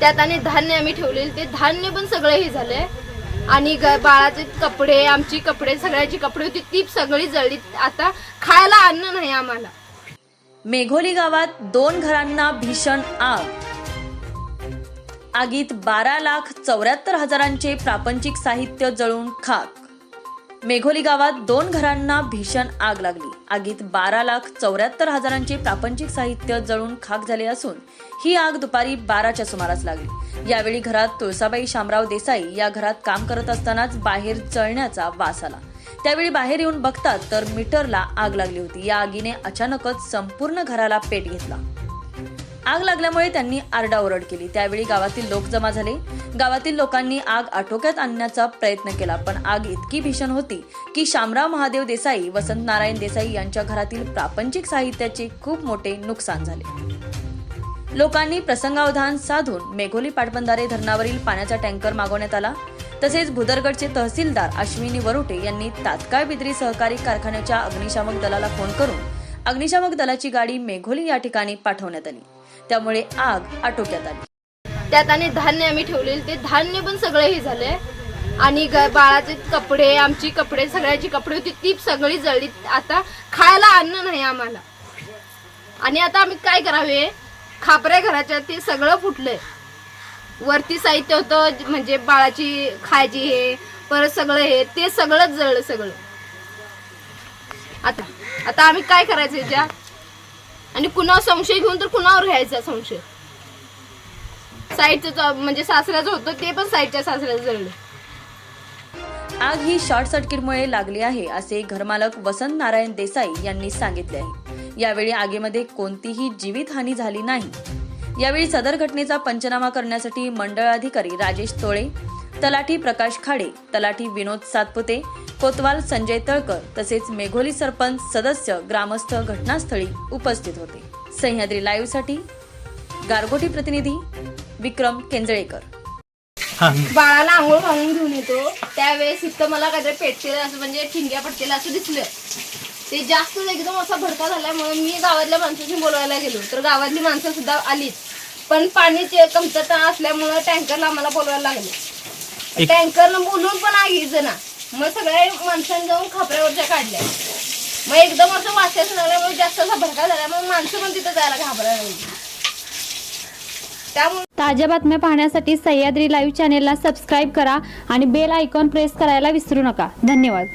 त्यात आणि धान्य आम्ही ठेवलेले ते धान्य पण सगळं हे झालंय आणि बाळाचे कपडे आमची कपडे सगळ्याची कपडे होती ती सगळी जळली. आता खायला अन्न नाही आम्हाला. मेघोली गावात दोन घरांना भीषण आग. आगीत बारा लाख चौऱ्याहत्तर हजारांचे प्रापंचिक साहित्य जळून खाक. मेघोली गावात दोन घरांना भीषण आग लागली. आगीत बारा लाख चौऱ्याहत्तर हजारांचे प्रापंचिक साहित्य जळून खाक झाले असून ही आग दुपारी बाराच्या सुमारास लागली. यावेळी घरात तुळसाबाई शामराव देसाई या घरात काम करत असतानाच बाहेर जळण्याचा वास आला. त्यावेळी बाहेर येऊन बघतात तर मीटरला आग लागली होती. या आगीने अचानकच संपूर्ण घराला पेट घेतला. आग लागल्यामुळे त्यांनी आरडाओरड केली. त्यावेळी गावातील लोक जमा झाले. गावातील लोकांनी आग आटोक्यात आणण्याचा प्रयत्न केला पण आग इतकी भीषण होती की शामराव महादेव देसाई वसंत नारायण देसाई यांच्या घरातील प्रापंचिक साहित्याचे खूप मोठे नुकसान झाले. लोकांनी प्रसंगावधान साधून मेघोली पाटबंधारे धरणावरील पाण्याचा टँकर मागवण्यात आला. तसेच भुदरगडचे तहसीलदार अश्विनी वरुटे यांनी तात्काळ बिद्री सहकारी कारखान्याच्या अग्निशामक दलाला फोन करून अग्निशामक दलाची गाडी मेघोली या ठिकाणी पाठवण्यात आली. त्यामुळे आग आटोक्यात आली. त्यात आणि धान्य आम्ही ठेवलेले ते धान्य पण सगळं हे झालंय. आणि ग- बाळाचे कपडे आमची कपडे सगळ्याची कपडे होती ती सगळी जळली. आता खायला अन्न नाही आम्हाला. आणि आता आम्ही काय करावे? खापऱ्या घराच्या ते सगळं फुटलंय. वरती साहित्य होतं म्हणजे बाळाची खायची हे परत सगळं हे ते सगळंच जळलं सगळं. आता आता आम्ही काय करायचं ज्या आणि कुणावर संशय घेऊन तर कुणावर घ्यायचा संशय? साईडचं म्हणजे सासऱ्याचं होतं ते पण साईडच्या सासऱ्याचं जळलं आग ही शॉर्ट सर्किटमुळे लागली आहे असे घरमालक वसंत नारायण देसाई यांनी सांगितले आहे. यावेळी आगीमध्ये कोणतीही जीवितहानी झाली नाही. यावेळी सदर घटनेचा पंचनामा करण्यासाठी मंडळ अधिकारी राजेश तोळे तलाठी प्रकाश खाडे तलाठी विनोद सातपुते कोतवाल संजय तळकर तसेच मेघोली सरपंच सदस्य ग्रामस्थ घटनास्थळी उपस्थित होते. सह्याद्री लाईव्हसाठी गारगोटी प्रतिनिधी विक्रम केंजळेकर. बाळाला आंघोळ घालून घेऊन येतो. त्यावेळेस इथं मला काहीतरी पेटतेलं असं म्हणजे ठिणग्या पडतेलं असं दिसलं. ते जास्त एकदम असा भडका झाल्यामुळे मी गावातल्या माणसाशी बोलवायला गेलो. तर गावातली माणसं सुद्धा आलीच. पण पाणीची कमतरता असल्यामुळं टँकरला आम्हाला बोलवायला लागले. टँकरनं बोलून पण आगी ना मग सगळ्या माणसांनी जाऊन खापऱ्यावरच्या काढल्या. मग एकदम असं वाचायचं झाल्यामुळे जास्त असा भडका मग माणसं पण तिथं जायला घाबरायला त्यामुळे ताज्या बातम्या पाहण्यासाठी सह्याद्री लाईव्ह चॅनेलला सबस्क्राईब करा आणि बेल आयकॉन प्रेस करायला विसरू नका. धन्यवाद.